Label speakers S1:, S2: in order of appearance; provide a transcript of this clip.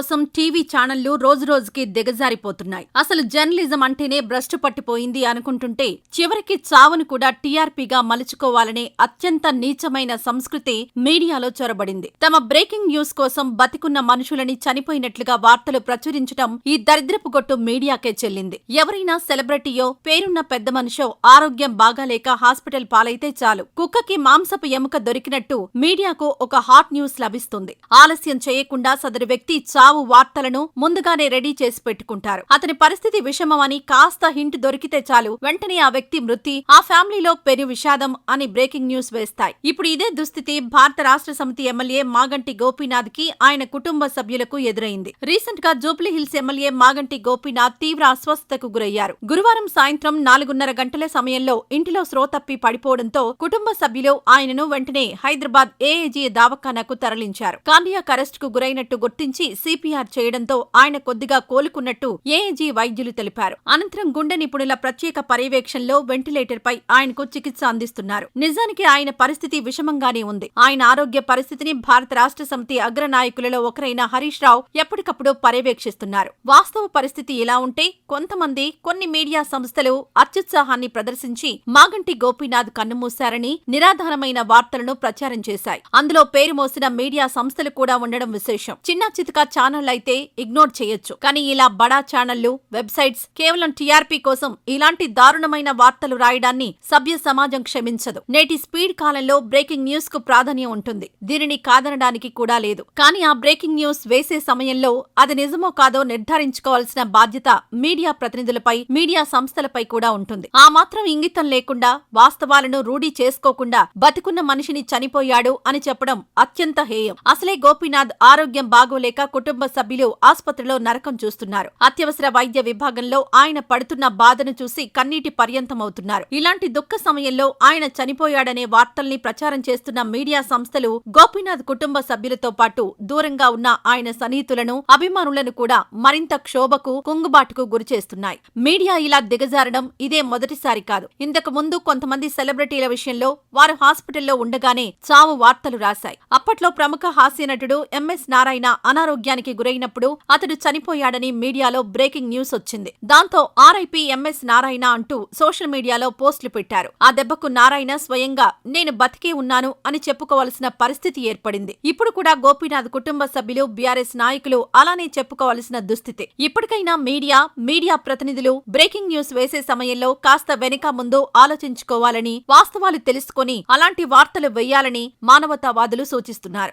S1: కోసం టీవీ ఛానళ్ళు రోజురోజుకి దిగజారిపోతున్నాయి. అసలు జర్నలిజం అంటేనే భ్రష్టు పట్టిపోయింది అనుకుంటుంటే చివరికి చావును కూడా టీఆర్పీగా మలుచుకోవాలనే అత్యంత నీచమైన సంస్కృతి మీడియాలో చొరబడింది. తమ బ్రేకింగ్ న్యూస్ కోసం బతికున్న మనుషులని చనిపోయినట్లుగా వార్తలు ప్రచురించడం ఈ దరిద్రపు గొట్టు మీడియాకే చెల్లింది. ఎవరైనా సెలబ్రిటీయో పేరున్న పెద్ద మనిషో ఆరోగ్యం బాగాలేక హాస్పిటల్ పాలైతే చాలు. కుక్కకి మాంసపు ఎముక దొరికినట్టు మీడియాకు ఒక హాట్ న్యూస్ లభిస్తుంది. ఆలస్యం చేయకుండా సదరు వ్యక్తి చావు వార్తలను ముందుగానే రెడీ చేసి పెట్టుకుంటారు. అతని పరిస్థితి విషమమని కాస్త హింట్ దొరికితే చాలు. వెంటనే ఆ వ్యక్తి మృతి ఆ ఫ్యామిలీలో పెను విషాదం అని బ్రేకింగ్ న్యూస్ వేస్తాయి. ఇప్పుడు ఇదే దుస్థితి భారత రాష్ట్ర సమితి ఎమ్మెల్యే మాగంటి గోపీనాథ్కి ఆయన కుటుంబ సభ్యులకు ఎదురైంది. రీసెంట్గా జూబ్లీ హిల్స్ ఎమ్మెల్యే మాగంటి గోపీనాథ్ తీవ్ర అస్వస్థతకు గురయ్యారు. గురువారం సాయంత్రం నాలుగున్నర గంటల సమయంలో ఇంటిలో శ్రోతప్పి పడిపోవడంతో కుటుంబ సభ్యులు ఆయనను వెంటనే హైదరాబాద్ ఏఏజీ దావఖానాకు తరలించారు. కార్డియాక్ అరెస్ట్కు గురైనట్టు గుర్తించి సిపిఆర్ చేయడంతో ఆయన కొద్దిగా కోలుకున్నట్టు ఏఏజీ వైద్యులు తెలిపారు. అనంతరం గుండె నిపుణుల ప్రత్యేక పర్యవేక్షణలో వెంటిలేటర్ పై ఆయనకు చికిత్స అందిస్తున్నారు. నిజానికి ఆయన పరిస్థితి విషమంగానే ఉంది. ఆయన ఆరోగ్య పరిస్థితిని భారత రాష్ట్ర సమితి అగ్రనాయకులలో ఒకరైన హరీష్ రావు ఎప్పటికప్పుడు పర్యవేక్షిస్తున్నారు. వాస్తవ పరిస్థితి ఇలా ఉంటే కొంతమంది కొన్ని మీడియా సంస్థలు అత్యుత్సాహాన్ని ప్రదర్శించి మాగంటి గోపీనాథ్ కన్నుమూశారని నిరాధారమైన వార్తలను ప్రచారం చేశాయి. అందులో పేరు మోసిన మీడియా సంస్థలు కూడా ఉండడం విశేషం. చిన్న చితక ఛానళ్ళైతే అయితే ఇగ్నోర్ చేయొచ్చు. కానీ ఇలా బడా ఛానళ్ళు వెబ్సైట్స్ కేవలం టీఆర్పీ కోసం ఇలాంటి దారుణమైన వార్తలు రాయడాన్ని సభ్య సమాజం క్షమించదు. నేటి స్పీడ్ కాలంలో బ్రేకింగ్ న్యూస్కు ప్రాధాన్యం ఉంటుంది. దీనిని కాదనడానికి కూడా లేదు. కానీ ఆ బ్రేకింగ్ న్యూస్ వేసే సమయంలో అది నిజమో కాదో నిర్ధారించుకోవాల్సిన బాధ్యత మీడియా ప్రతినిధులపై మీడియా సంస్థలపై కూడా ఉంటుంది. ఆ మాత్రం ఇంగితం లేకుండా వాస్తవాలను రూఢీ చేసుకోకుండా బతికున్న మనిషిని చనిపోయాడు అని చెప్పడం అత్యంత హేయం. అసలే గోపీనాథ్ ఆరోగ్యం బాగోలేక కుటుంబ కుటుంబ సభ్యులు ఆసుపత్రిలో నరకం చూస్తున్నారు. అత్యవసర వైద్య విభాగంలో ఆయన పడుతున్న బాధను చూసి కన్నీటి పర్యంతమవుతున్నారు. ఇలాంటి దుఃఖ సమయంలో ఆయన చనిపోయాడనే వార్తల్ని ప్రచారం చేస్తున్న మీడియా సంస్థలు గోపీనాథ్ కుటుంబ సభ్యులతో పాటు దూరంగా ఉన్న ఆయన సన్నిహితులను అభిమానులను కూడా మరింత క్షోభకు కుంగుబాటుకు గురిచేస్తున్నాయి మీడియా ఇలా దిగజారడం ఇదే మొదటిసారి కాదు. ఇంతకు ముందు కొంతమంది సెలబ్రిటీల విషయంలో వారు హాస్పిటల్లో ఉండగానే చావు వార్తలు రాశాయి. అప్పట్లో ప్రముఖ హాస్య నటుడు ఎంఎస్ నారాయణ అనారోగ్యానికి గురైనప్పుడు అతడు చనిపోయాడని మీడియాలో బ్రేకింగ్ న్యూస్ వచ్చింది. దాంతో ఆర్ఐపీ ఎంఎస్ నారాయణ అంటూ సోషల్ మీడియాలో పోస్టులు పెట్టారు. ఆ దెబ్బకు నారాయణ స్వయంగా నేను బతికే ఉన్నాను అని చెప్పుకోవాల్సిన పరిస్థితి ఏర్పడింది. ఇప్పుడు కూడా గోపీనాథ్ కుటుంబ సభ్యులు బీఆర్ఎస్ నాయకులు అలానే చెప్పుకోవాల్సిన దుస్థితి. ఇప్పటికైనా మీడియా మీడియా ప్రతినిధులు బ్రేకింగ్ న్యూస్ వేసే సమయంలో కాస్త వెనుక ముందు ఆలోచించుకోవాలని వాస్తవాలు తెలుసుకొని అలాంటి వార్తలు వెయ్యాలని మానవతావాదులు సూచిస్తున్నారు.